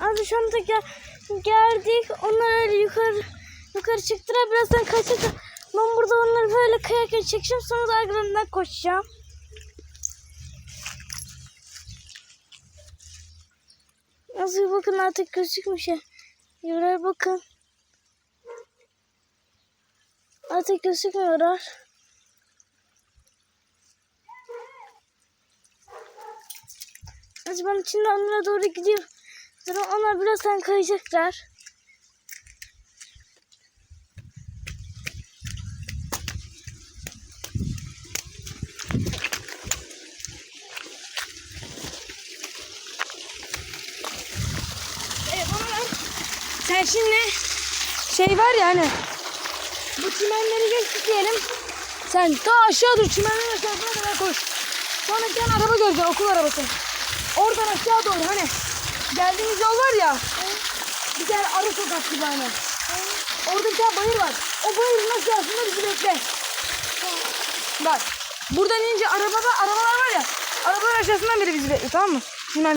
Abi şu anda gel geldik. Onlar öyle yukarı yukarı çıktılar. Birazdan kaçacak. Ben burada onları böyle kayarken çekeceğim. Sonra da arkalarından koşacağım. Nasıl bakın artık gözükmüş ya. Yürüyor bakın. Artık gözükmüyorlar. Hadi ben şimdi onlara doğru gidiyorum. Sonra onlar birazdan kayacaklar. Ben... Sen şimdi şey var ya hani bu çimenleri geçtik diyelim. Sen ta aşağı dur çimenlerin aşağısına kadar koş. Sonra tane araba göreceksin okul arabası. Oradan aşağı doğru hani geldiğimiz yol var ya. Bir tane arı sokak gibi hani. Orada bir tane bayır var. O bayırın aşağısında bizi bekle. Bak buradan inince arabada arabalar var ya. Arabalar aşağısından biri bizi bekliyor tamam mı? Şimdi ben